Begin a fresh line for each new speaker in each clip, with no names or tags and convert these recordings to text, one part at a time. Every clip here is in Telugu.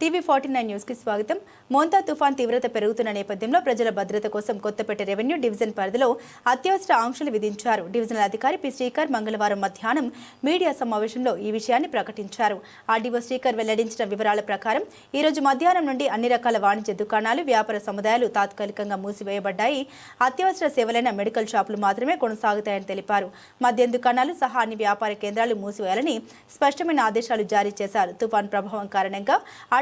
టీవీ ఫార్టీ నైన్ న్యూస్కి స్వాగతం. మోంతా తుఫాన్ తీవ్రత పెరుగుతున్న నేపథ్యంలో ప్రజల భద్రత కోసం కొత్తపేట రెవెన్యూ డివిజన్ పరిధిలో అత్యవసర ఆంక్షలు విధించారు. డివిజనల్ అధికారి పి. శ్రీకర్ మంగళవారం మధ్యాహ్నం మీడియా సమావేశంలో ఈ విషయాన్ని ప్రకటించారు. ఆర్డీఓ శ్రీకర్ వెల్లడించిన వివరాల ప్రకారం ఈ రోజు మధ్యాహ్నం నుండి అన్ని రకాల వాణిజ్య దుకాణాలు వ్యాపార సముదాయాలు తాత్కాలికంగా మూసివేయబడ్డాయి. అత్యవసర సేవలైన మెడికల్ షాపులు మాత్రమే కొనసాగుతాయని తెలిపారు. మద్యం దుకాణాలు సహా అన్ని వ్యాపార కేంద్రాలు మూసివేయాలని స్పష్టమైన ఆదేశాలు జారీ చేశారు. తుఫాన్ ప్రభావం కారణంగా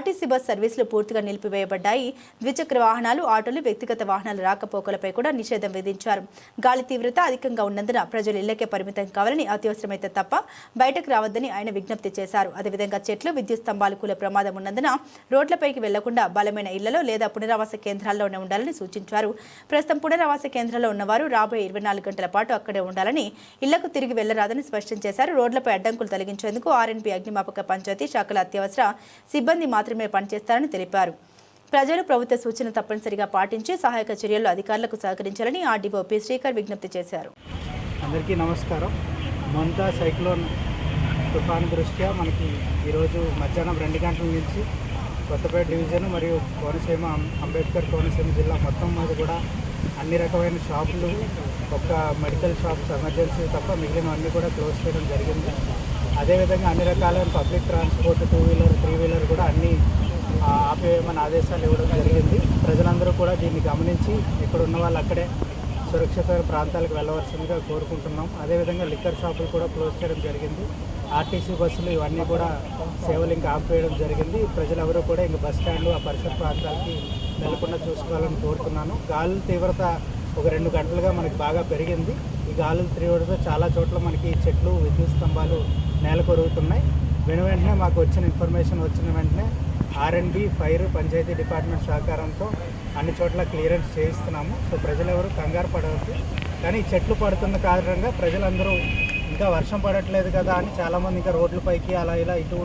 ఆర్టీసీ బస్ సర్వీసులు పూర్తిగా నిలిపివేయబడ్డాయి. ద్విచక్ర వాహనాలు ఆటోలు వ్యక్తిగత వాహనాల రాకపోకలపై కూడా నిషేధం విధించారు. గాలి తీవ్రత అధికంగా ఉన్నందున ప్రజలు ఇళ్ళకే పరిమితం కావాలని అత్యవసరమైతే తప్ప బయటకు రావద్దని ఆయన విజ్ఞప్తి చేశారు. అదేవిధంగా చెట్లు విద్యుత్ స్తంభాలు కూలే ప్రమాదం ఉన్నందున రోడ్లపైకి వెళ్ళకుండా బలమైన ఇళ్ళలో లేదా పునరావాస కేంద్రాల్లోనే ఉండాలని సూచించారు. ప్రస్తుతం పునరావాస కేంద్రంలో ఉన్నవారు రాబోయే ఇరవై నాలుగు గంటల పాటు అక్కడే ఉండాలని ఇళ్ళకు తిరిగి వెళ్ళరాదని స్పష్టం చేశారు. రోడ్లపై అడ్డంకులు తొలగించేందుకు ఆర్ఎన్పీ అగ్నిమాపక పంచాయతీ శాఖల అత్యవసర సిబ్బంది మాత్రమే పనిచేస్తారని తెలిపారు. ప్రజలు ప్రభుత్వ సూచనలు తప్పనిసరిగా పాటించి సహాయక చర్యల్లో అధికారులకు సహకరించాలని ఆర్డీఓపి శ్రీకర్ విజ్ఞప్తి చేశారు.
అందరికీ నమస్కారం. మొంతా సైక్లోన్ తుఫాన్ దృష్ట్యా మనకి ఈరోజు మధ్యాహ్నం రెండు గంటల నుంచి కొత్తపేట డివిజన్ మరియు కోనసీమ అంబేద్కర్ కోనసీమ జిల్లా మొత్తం మీద కూడా అన్ని రకమైన షాపులు ఒక్క మెడికల్ షాప్స్ ఎమర్జెన్సీ తప్ప మిగిలిన అన్నీ కూడా క్లోజ్ చేయడం జరిగింది. అదేవిధంగా అన్ని రకాలైన పబ్లిక్ ట్రాన్స్పోర్ట్ టూ వీలర్ అన్నీ ఆపేయమని ఆదేశాలు ఇవ్వడం జరిగింది. ప్రజలందరూ కూడా దీన్ని గమనించి ఇక్కడ ఉన్న వాళ్ళు అక్కడే సురక్షితమైన ప్రాంతాలకు వెళ్ళవలసిందిగా కోరుకుంటున్నాం. అదేవిధంగా లిక్కర్ షాపులు కూడా క్లోజ్ చేయడం జరిగింది. ఆర్టీసీ బస్సులు ఇవన్నీ కూడా సేవలు ఇంకా ఆపేయడం జరిగింది. ప్రజలెవరూ కూడా ఇంకా బస్ స్టాండ్లు ఆ పరిసర ప్రాంతాలకి వెళ్ళకుండా చూసుకోవాలని కోరుతున్నాను. గాలుల తీవ్రత ఒక రెండు గంటలుగా మనకి బాగా పెరిగింది. ఈ గాలుల తీవ్రత చాలా చోట్ల మనకి చెట్లు విద్యుత్ స్తంభాలు నేల కొరుగుతున్నాయి వెను వెంటనే మాకు వచ్చిన ఇన్ఫర్మేషన్ వచ్చిన వెంటనే ఆర్ఎండ్బి ఫైర్ పంచాయతీ డిపార్ట్మెంట్ సహకారంతో అన్ని చోట్ల క్లియరెన్స్ చేయిస్తున్నాము. సో ప్రజలు ఎవరు కంగారు పడవద్దు. కానీ చెట్లు పడుతున్న కారణంగా ప్రజలందరూ ఇంకా వర్షం పడట్లేదు కదా అని చాలామంది ఇంకా రోడ్లపైకి అలా ఇలా ఇటు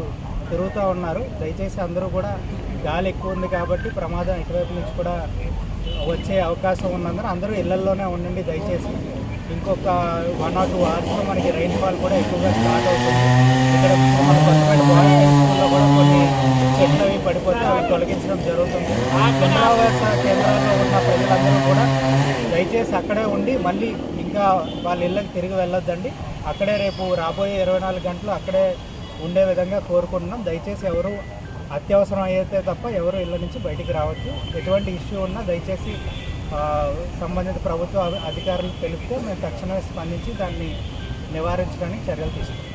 తిరుగుతూ ఉన్నారు. దయచేసి అందరూ కూడా గాలి ఎక్కువ ఉంది కాబట్టి ప్రమాదం ఇటువైపు నుంచి కూడా వచ్చే అవకాశం ఉన్నందున అందరూ ఇళ్ళల్లోనే ఉండండి దయచేసి. ఇంకొక వన్ ఆర్ టూ అవర్స్లో మనకి రైన్ ఫాల్ కూడా ఎక్కువగా స్టార్ట్ అవుతుంది. ఇక్కడ మన కొత్తపేట కూడా కొన్ని చెట్లు అవి పడిపోతే అవి తొలగించడం జరుగుతుంది. పునరావాస కేంద్రాల్లో ఉన్న ప్రజలందరూ కూడా దయచేసి అక్కడే ఉండి మళ్ళీ ఇంకా వాళ్ళ ఇళ్ళకి తిరిగి వెళ్ళొద్దండి. అక్కడే రేపు రాబోయే ఇరవై నాలుగు గంటలు అక్కడే ఉండే విధంగా కోరుకుంటున్నాం. దయచేసి ఎవరు అత్యవసరం అయితే తప్ప ఎవరు ఇళ్ళ నుంచి బయటికి రావచ్చు ఎటువంటి ఇష్యూ ఉన్నా దయచేసి సంబంధిత ప్రభుత్వ అధికారులు తెలిపితే మేము తక్షణమే స్పందించి దాన్ని నివారించడానికి చర్యలు తీసుకుంటాం.